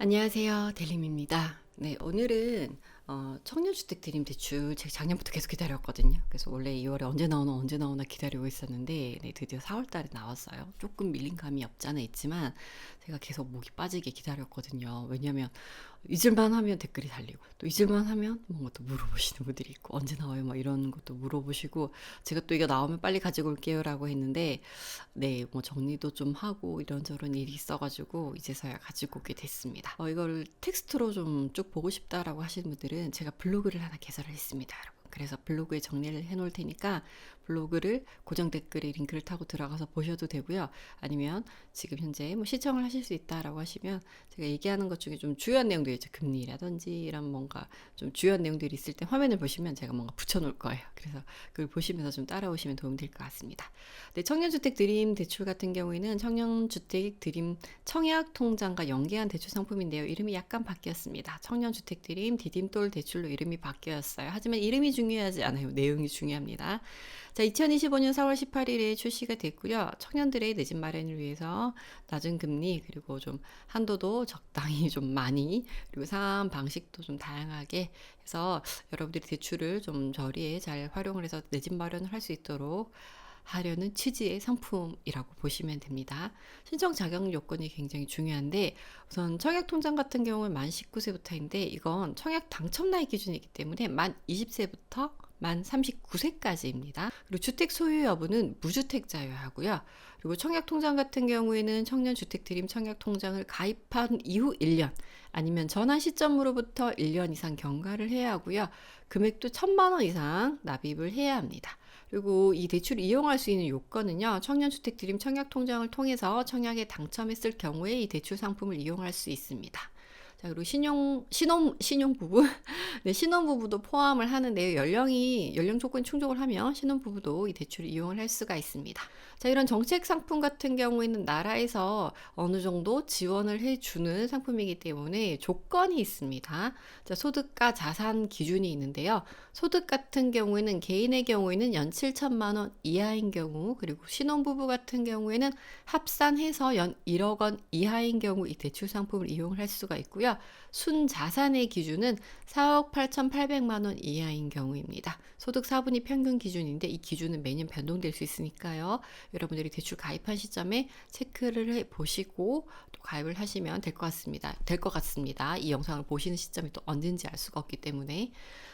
안녕하세요. 델림입니다. 네, 오늘은 어, 청년주택 드림 대출 제가 작년부터 계속 기다렸거든요. 그래서 원래 2월에 언제 나오나 언제 나오나 기다리고 있었는데 네, 드디어 4월 달에 나왔어요. 조금 밀린 감이 없지 않아 있지만 제가 계속 목이 빠지게 기다렸거든요. 왜냐면 잊을만 하면 댓글이 달리고 또 잊을만 하면 뭔가 또 물어보시는 분들이 있고 언제 나와요? 막 이런 것도 물어보시고 제가 또 이거 나오면 빨리 가지고 올게요라고 했는데 네, 뭐 정리도 좀 하고 이런저런 일이 있어가지고 이제서야 가지고 오게 됐습니다. 어, 이거를 텍스트로 좀 쭉 보고 싶다라고 하시는 분들은 제가 블로그를 하나 개설을 했습니다, 여러분. 그래서 블로그에 정리를 해놓을 테니까 블로그를 고정 댓글에 링크를 타고 들어가서 보셔도 되고요. 아니면 지금 현재 뭐 시청을 하실 수 있다라고 하시면 제가 얘기하는 것 중에 좀 주요한 내용들이 있죠. 금리라든지 이런 뭔가 좀 주요한 내용들이 있을 때 화면을 보시면 제가 뭔가 붙여놓을 거예요. 그래서 그걸 보시면서 좀 따라오시면 도움이 될것 같습니다. 네, 청년주택 드림 대출 같은 경우에는 청년주택 드림 청약 통장과 연계한 대출 상품인데요. 이름이 약간 바뀌었습니다. 청년주택 드림 디딤돌 대출로 이름이 바뀌었어요. 하지만 이름이 중요하지 않아요. 내용이 중요합니다. 자, 2025년 4월 18일에 출시가 됐고요. 청년들의 내집 마련을 위해서 낮은 금리 그리고 좀 한도도 적당히 좀 많이 그리고 상환 방식도 좀 다양하게 해서 여러분들이 대출을 좀 저리에 잘 활용을 해서 내집 마련을 할 수 있도록 하려는 취지의 상품이라고 보시면 됩니다. 신청 자격 요건이 굉장히 중요한데 우선 청약 통장 같은 경우는 만 19세부터인데 이건 청약 당첨 나이 기준이기 때문에 만 20세부터 만 39세까지입니다. 그리고 주택 소유 여부는 무주택자여야 하고요. 그리고 청약 통장 같은 경우에는 청년 주택 드림 청약 통장을 가입한 이후 1년 아니면 전환 시점으로부터 1년 이상 경과를 해야 하고요. 금액도 1천만 원 이상 납입을 해야 합니다. 그리고 이 대출을 이용할 수 있는 요건은요. 청년주택 드림 청약통장을 통해서 청약에 당첨했을 경우에 이 대출 상품을 이용할 수 있습니다. 자, 그리고 신용, 신혼, 신용부부. 네, 신혼부부도 포함을 하는데요. 연령이, 연령 조건 충족을 하면 신혼부부도 이 대출을 이용을 할 수가 있습니다. 자, 이런 정책 상품 같은 경우에는 나라에서 어느 정도 지원을 해주는 상품이기 때문에 조건이 있습니다. 자, 소득과 자산 기준이 있는데요. 소득 같은 경우에는 개인의 경우에는 연 7천만 원 이하인 경우, 그리고 신혼부부 같은 경우에는 합산해서 연 1억 원 이하인 경우 이 대출 상품을 이용을 할 수가 있고요. 있고요. 순자산의 기준은 4억 8,800만 원 이하인 경우입니다. 소득 4분위 평균 기준인데 이 기준은 매년 변동될 수 있으니까요. 여러분들이 대출 가입한 시점에 체크를 해 보시고 또 가입을 하시면 될 것 같습니다. 될 것 같습니다. 이 영상을 보시는 시점이 또 언젠지 알 수가 없기 때문에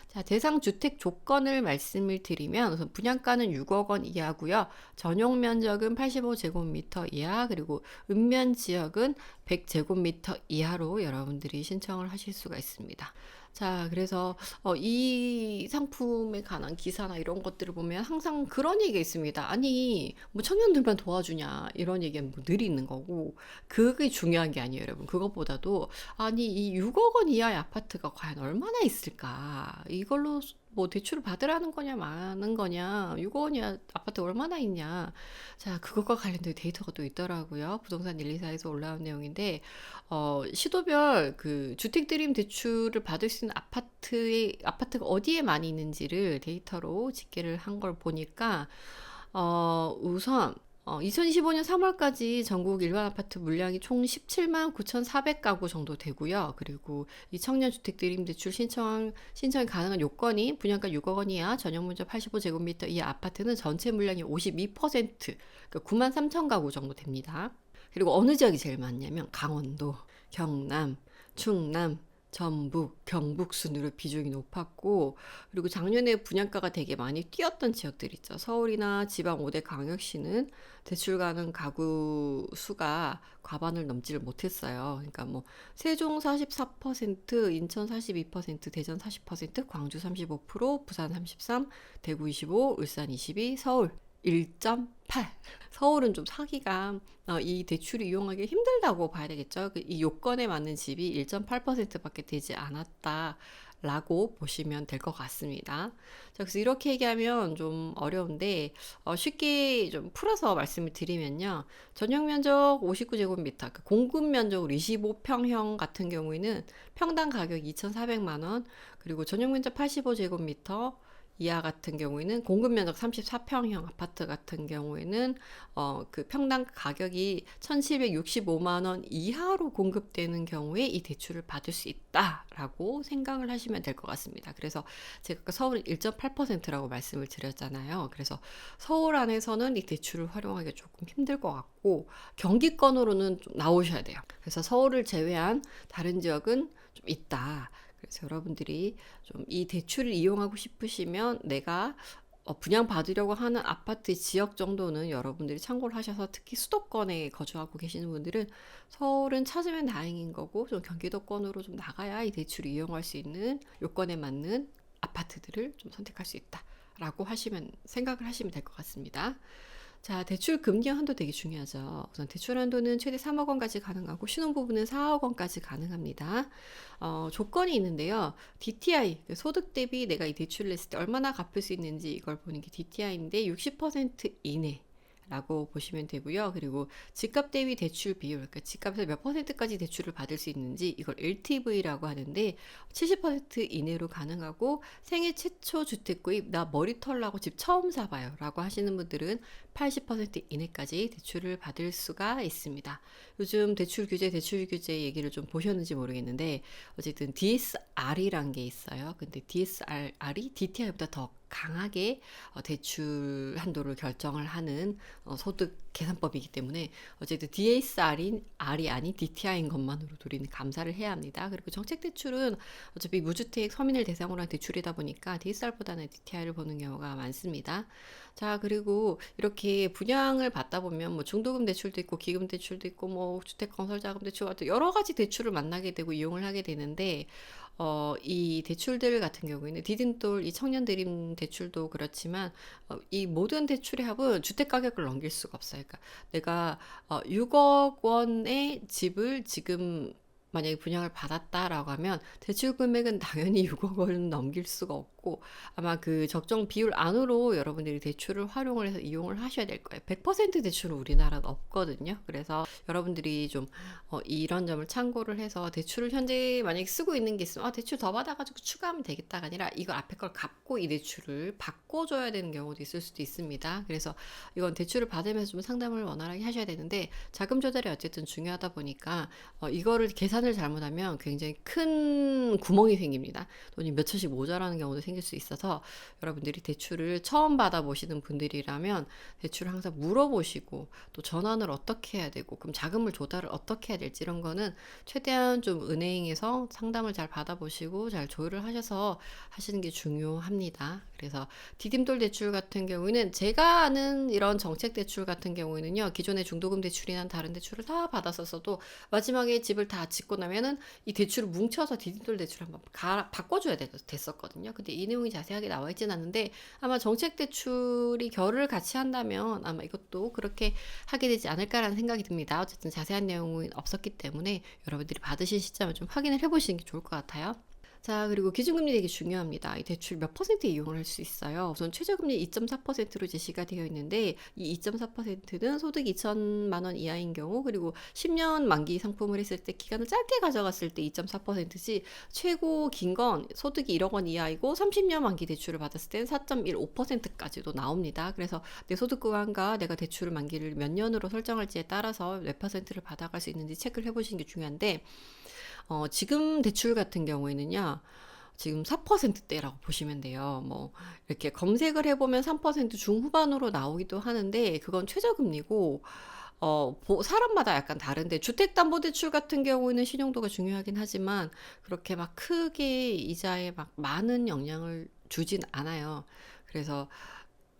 자, 대상 주택 조건을 말씀을 드리면 우선 분양가는 6억 원 이하고요. 전용 면적은 85제곱미터 이하 그리고 읍면 지역은 100제곱미터 이하로 여러분들이 신청 을 하실 수가 있습니다. 자, 그래서 어, 이 상품에 관한 기사나 이런 것들을 보면 항상 그런 얘기가 있습니다. 아니, 뭐 청년들만 도와주냐 이런 얘기는 뭐 늘 있는 거고 그게 중요한 게 아니에요, 여러분. 그것보다도 아니 이 6억 원 이하의 아파트가 과연 얼마나 있을까? 이걸로 뭐 대출을 받으라는 거냐 많은 거냐 6억 원이 아파트 얼마나 있냐. 자 그것과 관련된 데이터가 또 있더라고요. 부동산 124에서 올라온 내용인데 어 시도별 그 주택 드림 대출을 받을 수 있는 아파트의 아파트가 어디에 많이 있는지를 데이터로 집계를 한 걸 보니까 어 우선 어, 2025년 3월까지 전국 일반 아파트 물량이 총 17만 9,400가구 정도 되고요. 그리고 이 청년 주택 드림대출 신청, 신청이 가능한 요건이 분양가 6억 원 이하, 전용 면적 85제곱미터 이하 아파트는 전체 물량이 52%, 그러니까 9만 3천 가구 정도 됩니다. 그리고 어느 지역이 제일 많냐면 강원도, 경남, 충남, 전북, 경북 순으로 비중이 높았고 그리고 작년에 분양가가 되게 많이 뛰었던 지역들 있죠. 서울이나 지방 5대 광역시는 대출 가능 가구 수가 과반을 넘지를 못했어요. 그러니까 뭐 세종 44%, 인천 42%, 대전 40%, 광주 35%, 부산 33, 대구 25, 울산 22, 서울 1.8. 서울은 좀 사기가 어, 이 대출을 이용하기 힘들다고 봐야 되겠죠. 그이 요건에 맞는 집이 1.8%밖에 되지 않았다. 라고 보시면 될 것 같습니다. 자, 그래서 이렇게 얘기하면 좀 어려운데, 어, 쉽게 좀 풀어서 말씀을 드리면요. 전용 면적 59제곱미터, 그 공급 면적 25평형 같은 경우에는 평당 가격 2,400만원, 그리고 전용 면적 85제곱미터, 이하 같은 경우에는 공급 면적 34평형 아파트 같은 경우에는 어, 그 평당 가격이 1,765만 원 이하로 공급되는 경우에 이 대출을 받을 수 있다라고 생각을 하시면 될 것 같습니다. 그래서 제가 서울 1.8%라고 말씀을 드렸잖아요. 그래서 서울 안에서는 이 대출을 활용하기 조금 힘들 것 같고 경기권으로는 좀 나오셔야 돼요. 그래서 서울을 제외한 다른 지역은 좀 있다. 그래서 여러분들이 좀 이 대출을 이용하고 싶으시면 내가 어, 분양 받으려고 하는 아파트 지역 정도는 여러분들이 참고를 하셔서 특히 수도권에 거주하고 계시는 분들은 서울은 찾으면 다행인 거고 좀 경기도권으로 좀 나가야 이 대출을 이용할 수 있는 요건에 맞는 아파트들을 좀 선택할 수 있다라고 하시면 생각을 하시면 될 것 같습니다. 자, 대출 금리 한도 되게 중요하죠. 우선 대출 한도는 최대 3억 원까지 가능하고 신혼부부는 4억 원까지 가능합니다. 어, 조건이 있는데요. DTI, 그 소득 대비 내가 이 대출을 냈을 때 얼마나 갚을 수 있는지 이걸 보는 게 DTI인데 60% 이내. 라고 보시면 되고요. 그리고 집값 대비 대출 비율, 그러니까 집값에서 몇 퍼센트까지 대출을 받을 수 있는지 이걸 LTV라고 하는데 70% 이내로 가능하고 생애 최초 주택 구입, 나 머리털 나고 집 처음 사봐요 라고 하시는 분들은 80% 이내까지 대출을 받을 수가 있습니다. 요즘 대출 규제, 대출 규제 얘기를 좀 보셨는지 모르겠는데 어쨌든 DSR이란 게 있어요. 근데 DSR이 DTI보다 더 강하게 어, 대출 한도를 결정을 하는 어, 소득 계산법이기 때문에 어쨌든 DSR이 R이 아닌 DTI인 것만으로도 우리는 감사를 해야 합니다. 그리고 정책 대출은 어차피 무주택 서민을 대상으로 한 대출이다 보니까 DSR보다는 DTI를 보는 경우가 많습니다. 자, 그리고 이렇게 분양을 받다 보면 뭐 중도금 대출도 있고 기금 대출도 있고 뭐 주택 건설 자금 대출 같은 여러 가지 대출을 만나게 되고 이용을 하게 되는데 어, 이 대출들 같은 경우에는 디딤돌, 이 청년 드림 대출도 그렇지만 어, 이 모든 대출의 합은 주택 가격을 넘길 수가 없어요. 그러니까 내가 어, 6억 원의 집을 지금 만약에 분양을 받았다라고 하면 대출 금액은 당연히 6억 원은 넘길 수가 없고 아마 그 적정 비율 안으로 여러분들이 대출을 활용을 해서 이용을 하셔야 될 거예요. 100% 대출은 우리나라는 없거든요. 그래서 여러분들이 좀 어, 이런 점을 참고를 해서 대출을 현재 만약에 쓰고 있는 게 있으면 아, 대출 더 받아가지고 추가하면 되겠다가 아니라 이거 앞에 걸 갚고 이 대출을 바꿔줘야 되는 경우도 있을 수도 있습니다. 그래서 이건 대출을 받으면서 좀 상담을 원활하게 하셔야 되는데 자금 조달이 어쨌든 중요하다 보니까 어, 이거를 계산을 잘못하면 굉장히 큰 구멍이 생깁니다. 돈이 몇 천씩 모자라는 경우도 생길 수 있어서 여러분들이 대출을 처음 받아보시는 분들이라면 대출을 항상 물어보시고 또 전환을 어떻게 해야 되고 그럼 자금을 조달을 어떻게 해야 될지 이런 거는 최대한 좀 은행에서 상담을 잘 받아보시고 잘 조율을 하셔서 하시는 게 중요합니다. 그래서 디딤돌 대출 같은 경우에는 제가 아는 이런 정책 대출 같은 경우에는요 기존의 중도금 대출이나 다른 대출을 다 받았었어도 마지막에 집을 다 짓고 나면은 이 대출을 뭉쳐서 디딤돌 대출 한번 가, 바꿔줘야 됐, 됐었거든요. 근데 이 내용이 자세하게 나와 있진 않는데 아마 정책 대출이 결을 같이 한다면 아마 이것도 그렇게 하게 되지 않을까라는 생각이 듭니다. 어쨌든 자세한 내용은 없었기 때문에 여러분들이 받으신 시점을 좀 확인을 해보시는 게 좋을 것 같아요. 자, 그리고 기준금리 되게 중요합니다. 이 대출 몇 퍼센트 이용을 할 수 있어요. 우선 최저금리 2.4%로 제시가 되어 있는데 이 2.4%는 소득 2천만 원 이하인 경우 그리고 10년 만기 상품을 했을 때 기간을 짧게 가져갔을 때 2.4%지 최고 긴 건 소득이 1억 원 이하이고 30년 만기 대출을 받았을 때는 4.15%까지도 나옵니다. 그래서 내 소득 구간과 내가 대출 만기를 몇 년으로 설정할지에 따라서 몇 퍼센트를 받아갈 수 있는지 체크를 해보시는 게 중요한데 어, 지금 대출 같은 경우에는요. 지금 4%대라고 보시면 돼요. 뭐 이렇게 검색을 해보면 3% 중후반으로 나오기도 하는데 그건 최저금리고 어, 사람마다 약간 다른데 주택담보대출 같은 경우에는 신용도가 중요하긴 하지만 그렇게 막 크게 이자에 막 많은 영향을 주진 않아요. 그래서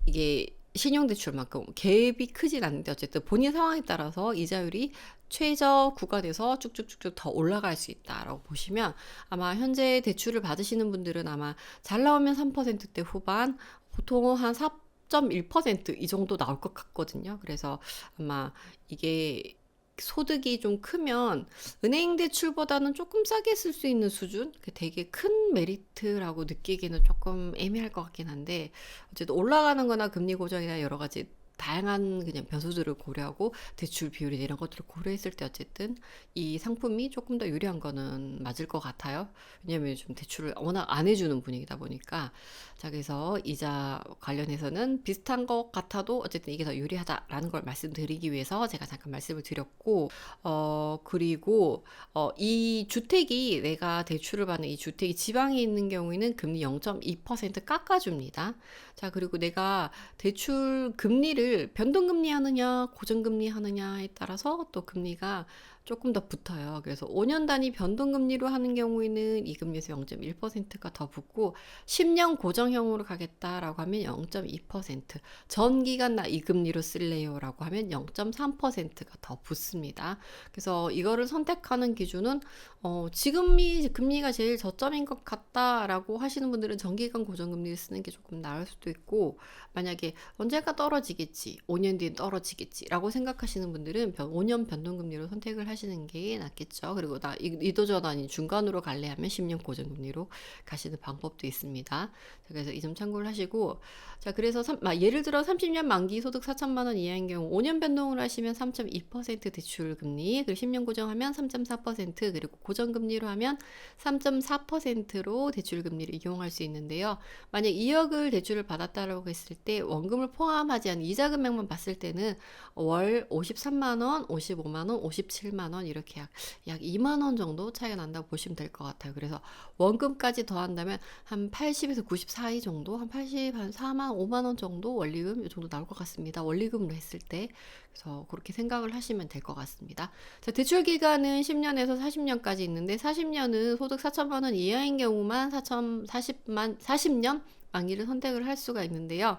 이게 신용대출만큼 갭이 크진 않는데 어쨌든 본인 상황에 따라서 이자율이 최저 구간에서 쭉쭉쭉쭉 더 올라갈 수 있다라고 보시면 아마 현재 대출을 받으시는 분들은 아마 잘 나오면 3%대 후반 보통 한 4.1%이 정도 나올 것 같거든요. 그래서 아마 이게 소득이 좀 크면 은행 대출보다는 조금 싸게 쓸 수 있는 수준? 되게 큰 메리트라고 느끼기는 조금 애매할 것 같긴 한데 어쨌든 올라가는 거나 금리 고정이나 여러 가지 다양한 그냥 변수들을 고려하고 대출 비율이 이런 것들을 고려했을 때 어쨌든 이 상품이 조금 더 유리한 거는 맞을 것 같아요. 왜냐면 좀 대출을 워낙 안 해주는 분위기다 보니까 자 그래서 이자 관련해서는 비슷한 것 같아도 어쨌든 이게 더 유리하다라는 걸 말씀드리기 위해서 제가 잠깐 말씀을 드렸고 어 그리고 어이 주택이 내가 대출을 받는 이 주택이 지방에 있는 경우에는 금리 0.2% 깎아줍니다. 자 그리고 내가 대출 금리를 변동금리 하느냐 고정금리 하느냐에 따라서 또 금리가 조금 더 붙어요. 그래서 5년 단위 변동금리로 하는 경우에는 이 금리에서 0.1%가 더 붙고 10년 고정형으로 가겠다라고 하면 0.2%, 전기간 나 이 금리로 쓸래요라고 하면 0.3%가 더 붙습니다. 그래서 이거를 선택하는 기준은 어, 지금이 금리가 제일 저점인 것 같다라고 하시는 분들은 정기간 고정금리를 쓰는 게 조금 나을 수도 있고 만약에 언젠가 떨어지겠지, 5년 뒤엔 떨어지겠지라고 생각하시는 분들은 5년 변동금리로 선택을 하시는 게 낫겠죠. 그리고 나 이- 이도저도 아닌 중간으로 갈래 하면 10년 고정금리로 가시는 방법도 있습니다. 자, 그래서 이 점 참고를 하시고 자 그래서 삼- 아, 예를 들어 30년 만기 소득 4천만 원 이하인 경우 5년 변동을 하시면 3.2% 대출 금리 그리고 10년 고정하면 3.4% 그리고 고정 금리로 하면 3.4%로 대출 금리를 이용할 수 있는데요. 만약 2억을 대출을 받았다라고 했을 때 원금을 포함하지 않은 이자 금액만 봤을 때는 월 53만 원, 55만 원, 57만 원 이렇게 약, 약 2만 원 정도 차이가 난다고 보시면 될 것 같아요. 그래서 원금까지 더한다면 한 80에서 90 사이 정도, 한 80, 한 4만, 5만 원 정도 원리금 이 정도 나올 것 같습니다. 원리금으로 했을 때. 그래서 그렇게 생각을 하시면 될 것 같습니다. 자, 대출 기간은 10년에서 40년까지 있는데 40년은 소득 4천만 원 이하인 경우만 4천 40만 40년 만기를 선택을 할 수가 있는데요.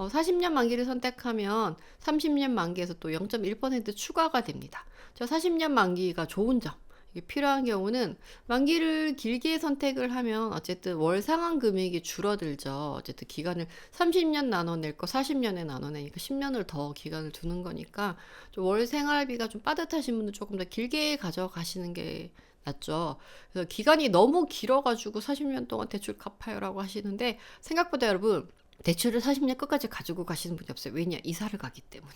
어, 40년 만기를 선택하면 30년 만기에서 또 0.1% 추가가 됩니다. 저 40년 만기가 좋은 점. 필요한 경우는 만기를 길게 선택을 하면 어쨌든 월 상환 금액이 줄어들죠. 어쨌든 기간을 30년 나눠낼 거 40년에 나눠내니까 10년을 더 기간을 두는 거니까 좀월 생활비가 좀 빠듯하신 분은 조금 더 길게 가져가시는 게 낫죠. 그래서 기간이 너무 길어가지고 40년 동안 대출 갚아요라고 하시는데 생각보다 여러분 대출을 40년 끝까지 가지고 가시는 분이 없어요. 왜냐? 이사를 가기 때문에.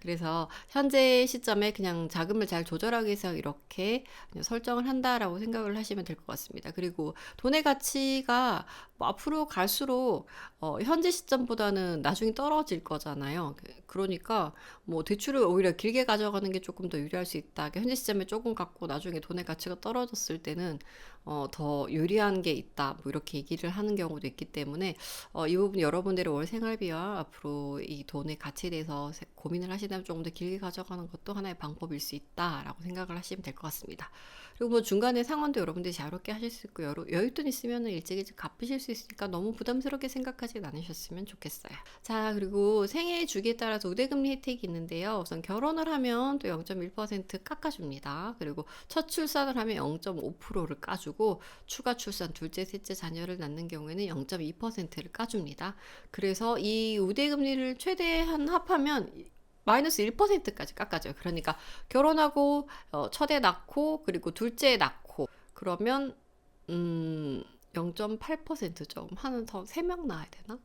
그래서 현재 시점에 그냥 자금을 잘 조절하기 위해서 이렇게 설정을 한다라고 생각을 하시면 될 것 같습니다. 그리고 돈의 가치가 뭐 앞으로 갈수록 어, 현재 시점보다는 나중에 떨어질 거잖아요. 그- 그러니까 뭐 대출을 오히려 길게 가져가는 게 조금 더 유리할 수 있다. 현재 시점에 조금 갖고 나중에 돈의 가치가 떨어졌을 때는 어, 더 유리한 게 있다. 뭐 이렇게 얘기를 하는 경우도 있기 때문에 어, 이 부분 여러 분들의 월 생활비와 앞으로 이 돈의 가치에 대해서 세- 고민을 하시다면 조금 더 길게 가져가는 것도 하나의 방법일 수 있다라고 생각을 하시면 될 것 같습니다. 그리고 뭐 중간에 상환도 여러분들이 자유롭게 하실 수 있고 여유, 여윳돈 있으면 일찍 일찍 갚으실 수 있으니까 너무 부담스럽게 생각하지 않으셨으면 좋겠어요. 자 그리고 생애 주기에 따라서 우대금리 혜택이 있는데요. 우선 결혼을 하면 또 0.1% 깎아줍니다. 그리고 첫 출산을 하면 0.5%를 까주고 추가 출산 둘째 셋째 자녀를 낳는 경우에는 0.2%를 까줍니다. 그래서 이 우대금리를 최대한 합하면 마이너스 1%까지 깎아줘요. 그러니까 결혼하고 어, 첫애 낳고 그리고 둘째 낳고 그러면 음 0.8%죠. 하는 더 3명 낳아야 되나?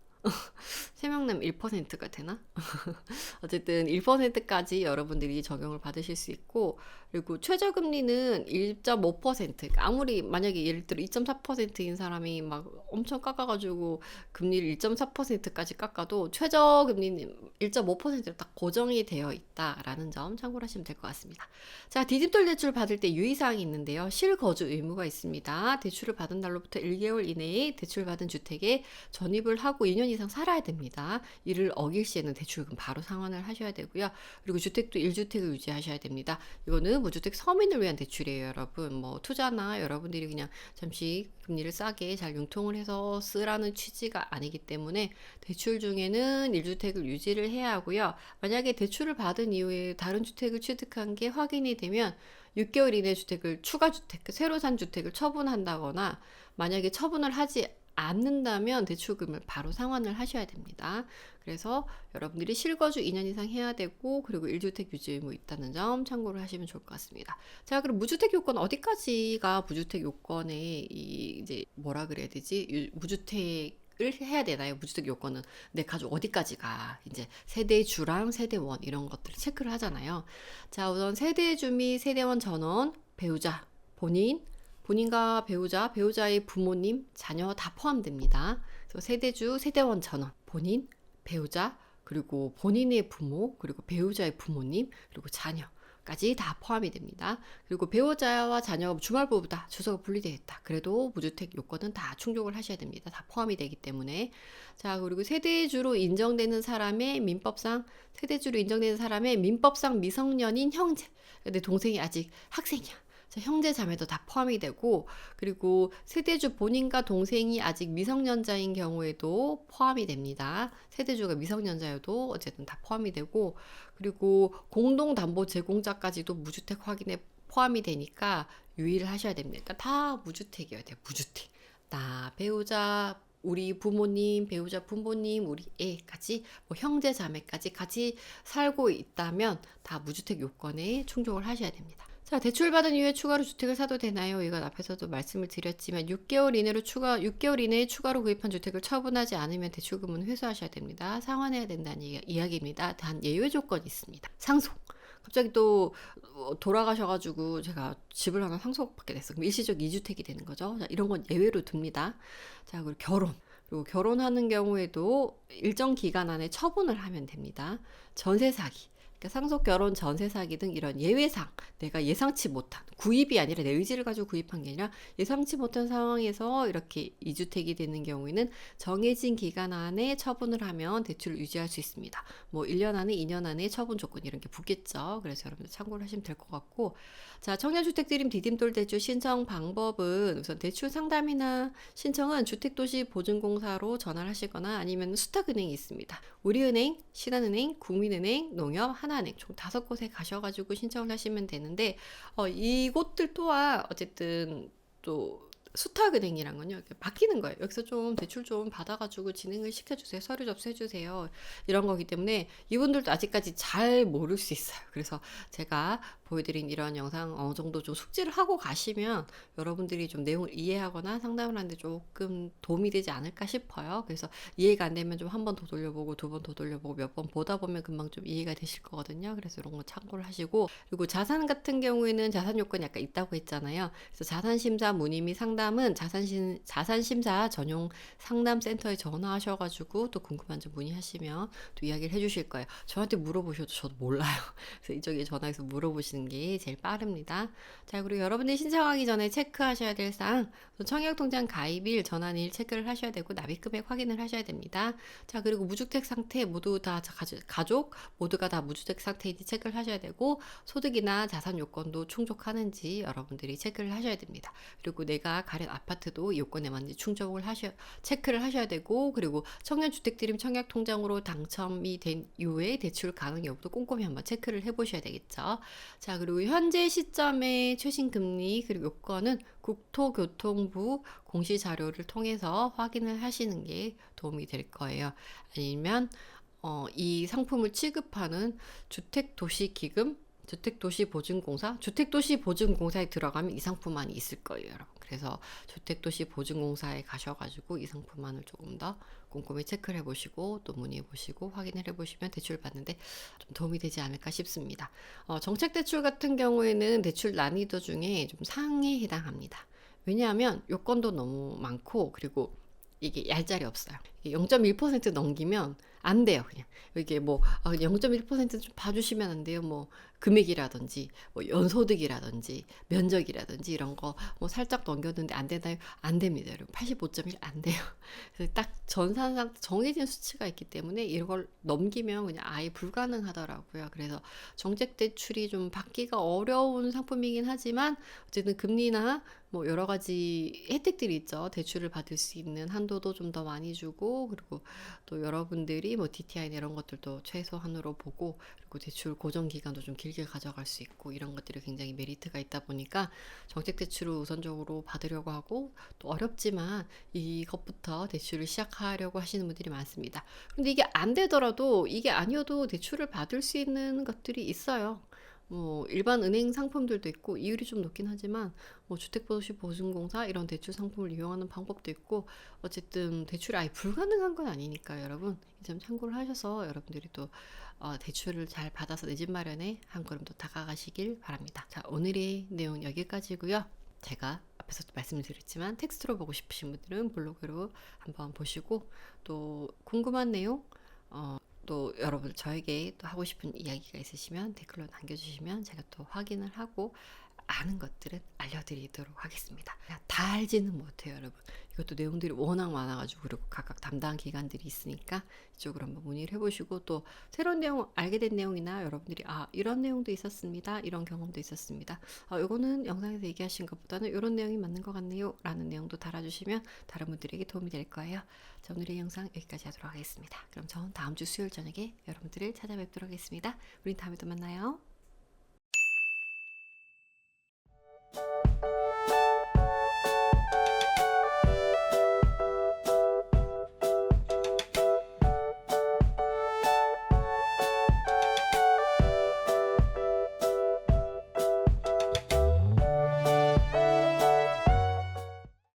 3명 낳으면 1%가 되나? 어쨌든 1%까지 여러분들이 적용을 받으실 수 있고 그리고 최저금리는 1.5% 그러니까 아무리 만약에 예를 들어 2.4%인 사람이 막 엄청 깎아가지고 금리를 1.4%까지 깎아도 최저금리는 1.5%로 딱 고정이 되어 있다라는 점 참고를 하시면 될 것 같습니다. 자, 디지털 대출 받을 때 유의사항이 있는데요. 실거주 의무가 있습니다. 대출을 받은 날로부터 1개월 이내에 대출 받은 주택에 전입을 하고 2년 이상 살아야 됩니다. 이를 어길 시에는 대출금 바로 상환을 하셔야 되고요. 그리고 주택도 1주택을 유지하셔야 됩니다. 이거는 무주택 서민을 위한 대출이에요, 여러분. 뭐 투자나 여러분들이 그냥 잠시 금리를 싸게 잘 융통을 해서 쓰라는 취지가 아니기 때문에 대출 중에는 1주택을 유지를 해야 하고요. 만약에 대출을 받은 이후에 다른 주택을 취득한 게 확인이 되면 6개월 이내 주택을 추가 주택, 새로 산 주택을 처분한다거나 만약에 처분을 하지 않는다면 대출금을 바로 상환을 하셔야 됩니다. 그래서 여러분들이 실거주 2년 이상 해야 되고 그리고 1주택 유지 의무 있다는 점 참고를 하시면 좋을 것 같습니다. 자, 그럼 무주택 요건 어디까지가 무주택 요건의 이 이제 뭐라 그래야 되지? 유- 무주택 해야 되나요? 무주택 요건은 내 가족 어디까지 가? 이제 세대주랑 세대원 이런 것들 체크를 하잖아요. 자, 우선 세대주 및 세대원 전원, 배우자, 본인, 본인과 배우자, 배우자의 부모님, 자녀 다 포함됩니다. 그래서 세대주, 세대원 전원, 본인, 배우자, 그리고 본인의 부모, 그리고 배우자의 부모님, 그리고 자녀 까지 다 포함이 됩니다. 그리고 배우자와 자녀가 주말부부다, 주소가 분리되어 있다. 그래도 무주택 요건은 다 충족을 하셔야 됩니다. 다 포함이 되기 때문에. 자, 그리고 세대주로 인정되는 사람의 민법상, 세대주로 인정되는 사람의 민법상 미성년인 형제. 근데 동생이 아직 학생이야. 자, 형제 자매도 다 포함이 되고 그리고 세대주 본인과 동생이 아직 미성년자인 경우에도 포함이 됩니다. 세대주가 미성년자여도 어쨌든 다 포함이 되고 그리고 공동 담보 제공자까지도 무주택 확인에 포함이 되니까 유의를 하셔야 됩니다. 그러니까 다 무주택이어야 돼요. 무주택. 나 배우자 우리 부모님, 배우자 부모님, 우리 애까지 뭐 형제 자매까지 같이 살고 있다면 다 무주택 요건에 충족을 하셔야 됩니다. 자, 대출받은 이후에 추가로 주택을 사도 되나요? 이건 앞에서도 말씀을 드렸지만 6개월 이내로 추가 6개월 이내에 추가로 구입한 주택을 처분하지 않으면 대출금은 회수하셔야 됩니다. 상환해야 된다는 이야- 이야기입니다. 단 예외 조건이 있습니다. 상속. 갑자기 또 어, 돌아가셔가지고 제가 집을 하나 상속받게 됐어. 그럼 일시적 2주택이 되는 거죠. 자, 이런 건 예외로 둡니다. 자, 그리고 결혼. 그리고 결혼하는 경우에도 일정 기간 안에 처분을 하면 됩니다. 전세 사기. 그러니까 상속 결혼 전세 사기 등 이런 예외상 내가 예상치 못한 구입이 아니라 내 의지를 가지고 구입한 게 아니라 예상치 못한 상황에서 이렇게 이주택이 되는 경우에는 정해진 기간 안에 처분을 하면 대출을 유지할 수 있습니다. 뭐 1년 안에 2년 안에 처분 조건 이런 게 붙겠죠. 그래서 여러분들 참고를 하시면 될 것 같고 자 청년주택 드림 디딤돌 대출 신청 방법은 우선 대출 상담이나 신청은 주택도시 보증공사로 전화를 하시거나 아니면 수탁은행이 있습니다. 우리은행, 신한은행, 국민은행, 농협, 하나 은행 총 다섯 곳에 가셔가지고 신청을 하시면 되는데 어, 이곳들 또한 어쨌든 또 수탁은행이란 건요 바뀌는 거예요. 여기서 좀 대출 좀 받아가지고 진행을 시켜주세요. 서류 접수해주세요. 이런 거기 때문에 이분들도 아직까지 잘 모를 수 있어요. 그래서 제가 보여드린 이런 영상 어느 정도 좀 숙지를 하고 가시면 여러분들이 좀 내용을 이해하거나 상담을 하는데 조금 도움이 되지 않을까 싶어요. 그래서 이해가 안 되면 좀 한 번 더 돌려보고 두 번 더 돌려보고 몇 번 보다 보면 금방 좀 이해가 되실 거거든요. 그래서 이런 거 참고를 하시고 그리고 자산 같은 경우에는 자산 요건이 약간 있다고 했잖아요. 그래서 자산 심사 문의 및 상담은 자산 심 자산 심사 전용 상담 센터에 전화하셔가지고 또 궁금한 점 문의하시면 또 이야기를 해주실 거예요. 저한테 물어보셔도 저도 몰라요. 그래서 이쪽에 전화해서 물어보시는 게 제일 빠릅니다. 자 그리고 여러분들이 신청하기 전에 체크하셔야 될 사항 청약통장 가입일 전환일 체크를 하셔야 되고 납입금액 확인을 하셔야 됩니다. 자 그리고 무주택 상태 모두 다 가족, 모두가 다 무주택 상태인지 체크를 하셔야 되고 소득이나 자산 요건도 충족하는지 여러분들이 체크를 하셔야 됩니다. 그리고 내가 가린 아파트도 이 요건에 맞는지 충족을 하셔 체크를 하셔야 되고 그리고 청년주택드림 청약통장으로 당첨이 된 이후에 대출 가능 여부도 꼼꼼히 한번 체크를 해보셔야 되겠죠. 자 그리고 현재 시점의 최신 금리 그리고 요건은 국토교통부 공시 자료를 통해서 확인을 하시는 게 도움이 될 거예요. 아니면 어, 이 상품을 취급하는 주택도시기금, 주택도시보증공사, 주택도시보증공사에 들어가면 이 상품만이 있을 거예요, 여러분. 그래서 주택도시보증공사에 가셔가지고 이 상품만을 조금 더 꼼꼼히 체크를 해보시고 또 문의해보시고 확인을 해보시면 대출 받는데 좀 도움이 되지 않을까 싶습니다. 어, 정책대출 같은 경우에는 대출 난이도 중에 좀 상에 해당합니다. 왜냐하면 요건도 너무 많고 그리고 이게 얄짤이 없어요. 0.1% 넘기면 안 돼요, 그냥. 이게 뭐, 0.1%좀 봐주시면 안 돼요. 뭐, 금액이라든지, 뭐, 연소득이라든지, 면적이라든지, 이런 거, 뭐, 살짝 넘겼는데 안 되나요? 안 됩니다, 여러분. 85.1 안 돼요. 그래서 딱 전산상 정해진 수치가 있기 때문에 이걸 넘기면 그냥 아예 불가능하더라고요. 그래서 정책 대출이 좀 받기가 어려운 상품이긴 하지만, 어쨌든 금리나 뭐, 여러 가지 혜택들이 있죠. 대출을 받을 수 있는 한도도 좀 더 많이 주고, 그리고 또 여러분들이 뭐 DTI 이런 것들도 최소한으로 보고 그리고 대출 고정 기간도 좀 길게 가져갈 수 있고 이런 것들이 굉장히 메리트가 있다 보니까 정책 대출을 우선적으로 받으려고 하고 또 어렵지만 이것부터 대출을 시작하려고 하시는 분들이 많습니다. 근데 이게 안 되더라도 이게 아니어도 대출을 받을 수 있는 것들이 있어요. 뭐 일반 은행 상품들도 있고 이율이 좀 높긴 하지만 뭐 주택도시 보증공사 이런 대출 상품을 이용하는 방법도 있고 어쨌든 대출이 아예 불가능한 건 아니니까 여러분 이 점 참고를 하셔서 여러분들이 또 어, 대출을 잘 받아서 내 집 마련에 한 걸음 더 다가가시길 바랍니다. 자 오늘의 내용 여기까지고요. 제가 앞에서도 말씀을 드렸지만 텍스트로 보고 싶으신 분들은 블로그로 한번 보시고 또 궁금한 내용 어, 또 여러분 저에게 또 하고 싶은 이야기가 있으시면 댓글로 남겨주시면 제가 또 확인을 하고 아는 것들은 알려드리도록 하겠습니다. 다 알지는 못해요, 여러분. 이것도 내용들이 워낙 많아가지고 그리고 각각 담당 기관들이 있으니까 이쪽으로 한번 문의를 해보시고 또 새로운 내용 알게 된 내용이나 여러분들이 아 이런 내용도 있었습니다, 이런 경험도 있었습니다. 아 이거는 영상에서 얘기하신 것보다는 이런 내용이 맞는 것 같네요,라는 내용도 달아주시면 다른 분들에게 도움이 될 거예요. 자 오늘의 영상 여기까지 하도록 하겠습니다. 그럼 저는 다음 주 수요일 저녁에 여러분들을 찾아뵙도록 하겠습니다. 우린 다음에 또 만나요.